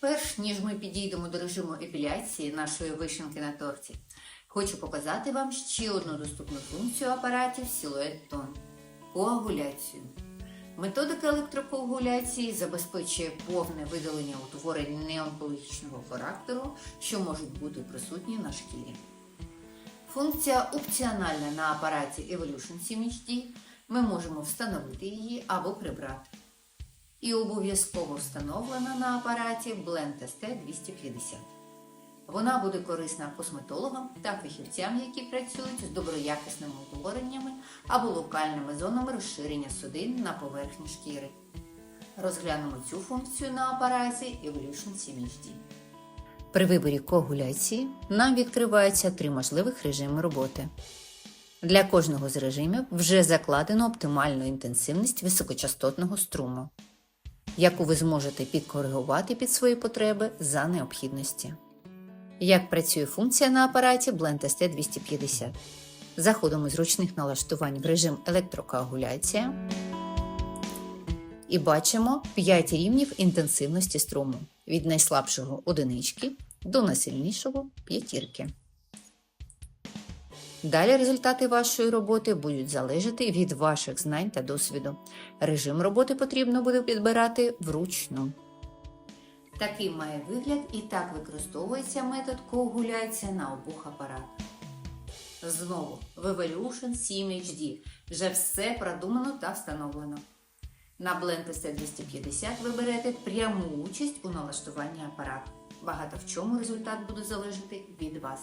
Перш ніж ми підійдемо до режиму епіляції нашої вишенки на торті, хочу показати вам ще одну доступну функцію апаратів Silhouette Tone – коагуляцію. Методика електрокоагуляції забезпечує повне видалення утворень неонкологічного характеру, що можуть бути присутні на шкірі. Функція опціональна на апараті Evolution 7 HD. Ми можемо встановити її або прибрати. І обов'язково встановлена на апараті Blend ST 250. Вона буде корисна косметологам та фахівцям, які працюють з доброякісними утвореннями або локальними зонами розширення судин на поверхні шкіри. Розглянемо цю функцію на апараті Evolution 7 HD. При виборі коагуляції нам відкриваються три можливих режими роботи. Для кожного з режимів вже закладено оптимальну інтенсивність високочастотного струму, яку ви зможете підкоригувати під свої потреби за необхідності. Як працює функція на апараті Blend ST 250? Заходимо з ручних налаштувань в режим електрокоагуляція і бачимо 5 рівнів інтенсивності струму від найслабшого одинички до найсильнішого п'ятірки. Далі результати вашої роботи будуть залежати від ваших знань та досвіду. Режим роботи потрібно буде підбирати вручну. Такий має вигляд і так використовується метод коагуляція на обох апаратах. Знову в Evolution 7 HD вже все продумано та встановлено. На Blend ST 250 ви берете пряму участь у налаштуванні апарату. Багато в чому результат буде залежати від вас.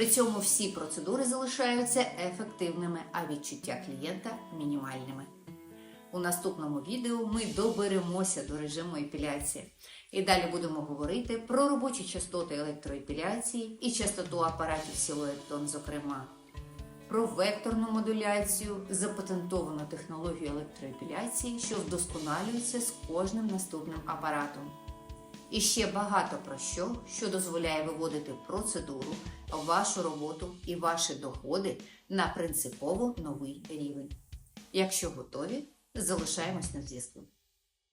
При цьому всі процедури залишаються ефективними, а відчуття клієнта мінімальними. У наступному відео ми доберемося до режиму епіляції. І далі будемо говорити про робочі частоти електроепіляції і частоту апаратів Tone, зокрема, про векторну модуляцію, запатентовану технологію електроепіляції, що вдосконалюється з кожним наступним апаратом. І ще багато про що, що дозволяє виводити процедуру, вашу роботу і ваші доходи на принципово новий рівень. Якщо готові, залишаємось на зв'язку.